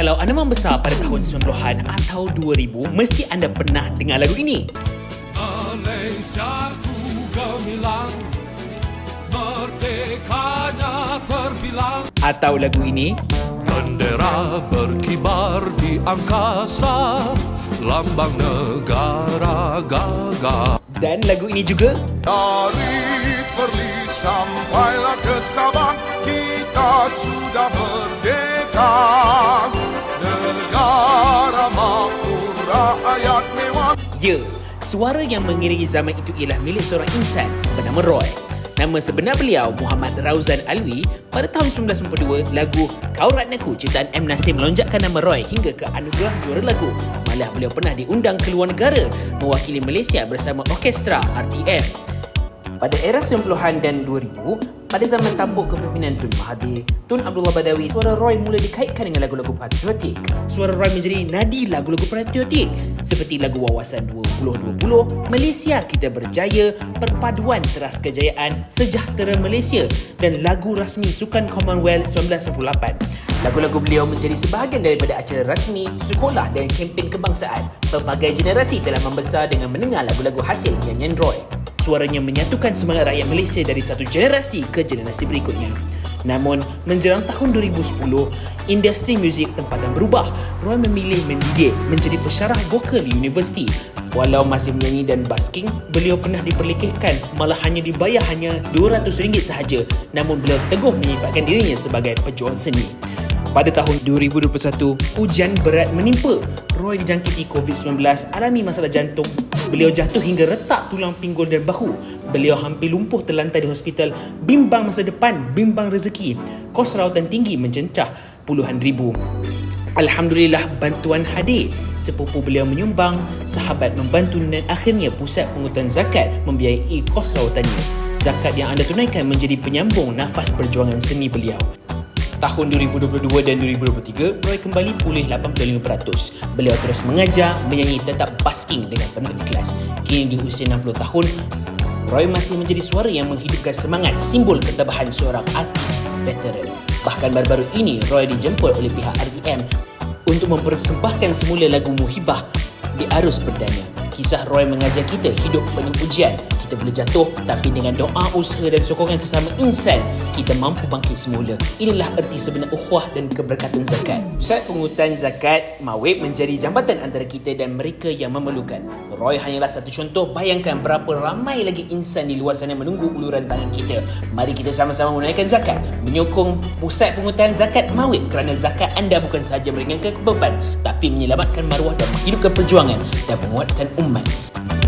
Kalau anda membesar pada tahun 90-an atau 2000, mesti anda pernah dengar lagu ini. Malaysia ku gemilang Merdekanya terbilang Atau lagu ini. Bendera berkibar di angkasa Lambang negara gagah Dan lagu ini juga. Dari Perlis sampailah ke Sabang Kita sudah merdeka Ya, suara yang mengiringi zaman itu ialah milik seorang insan bernama Roy. Nama sebenar beliau Muhammad Rauzan Alwi pada tahun 1992 lagu Kau Ratnaku ciptaan M. Nasir melonjakkan nama Roy hingga ke anugerah juara lagu. Malah beliau pernah diundang ke luar negara mewakili Malaysia bersama orkestra RTM. Pada era 90-an dan 2000, pada zaman tampuk kepimpinan Tun Mahathir, Tun Abdullah Badawi, suara Roy mula dikaitkan dengan lagu-lagu patriotik. Suara Roy menjadi nadi lagu-lagu patriotik seperti lagu Wawasan 2020, Malaysia Kita Berjaya, Perpaduan Teras Kejayaan, Sejahtera Malaysia dan lagu rasmi Sukan Commonwealth 1998. Lagu-lagu beliau menjadi sebahagian daripada acara rasmi, sekolah dan kempen kebangsaan. Pelbagai generasi telah membesar dengan mendengar lagu-lagu hasil nyanyian Roy. Suaranya menyatukan semangat rakyat Malaysia dari satu generasi ke generasi berikutnya. Namun, menjelang tahun 2010, industri muzik tempatan berubah. Roy memilih mendidik menjadi pensyarah vokal di universiti. Walau masih menyanyi dan basking, beliau pernah diperlekehkan malah hanya dibayar hanya RM200 sahaja. Namun beliau teguh menyifatkan dirinya sebagai pejuang seni. Pada tahun 2021, hujan berat menimpa. Roy dijangkiti COVID-19, alami masalah jantung. Beliau jatuh hingga retak tulang pinggul dan bahu. Beliau hampir lumpuh terlantar di hospital. Bimbang masa depan, bimbang rezeki. Kos rawatan tinggi mencencah puluhan ribu. Alhamdulillah bantuan hadir. Sepupu beliau menyumbang, sahabat membantu dan akhirnya pusat pengutuan zakat membiayai kos rawatannya. Zakat yang anda tunaikan menjadi penyambung nafas perjuangan seni beliau. Tahun 2022 dan 2023, Roy kembali pulih 85%. Beliau terus mengajar, menyanyi tetap basking dengan penuh ikhlas. Kini di usia 60 tahun, Roy masih menjadi suara yang menghidupkan semangat simbol ketabahan seorang artis veteran. Bahkan baru-baru ini, Roy dijemput oleh pihak RTM untuk mempersembahkan semula lagu Muhibah di arus perdana. Kisah Roy mengajar kita hidup penuh ujian. Kita boleh jatuh tapi dengan doa, usaha dan sokongan sesama insan, kita mampu bangkit semula. Inilah erti sebenar ukhuwah dan keberkatan zakat. Pusat pengutan zakat Mawib menjadi jambatan antara kita dan mereka yang memerlukan. Roy hanyalah satu contoh. Bayangkan berapa ramai lagi insan di luar sana menunggu uluran tangan kita. Mari kita sama-sama menunaikan zakat. Menyokong pusat pengutan zakat Mawib kerana zakat anda bukan sahaja meringankan beban tapi menyelamatkan maruah dan menghidupkan perjuangan dan menguatkan umat. Bye.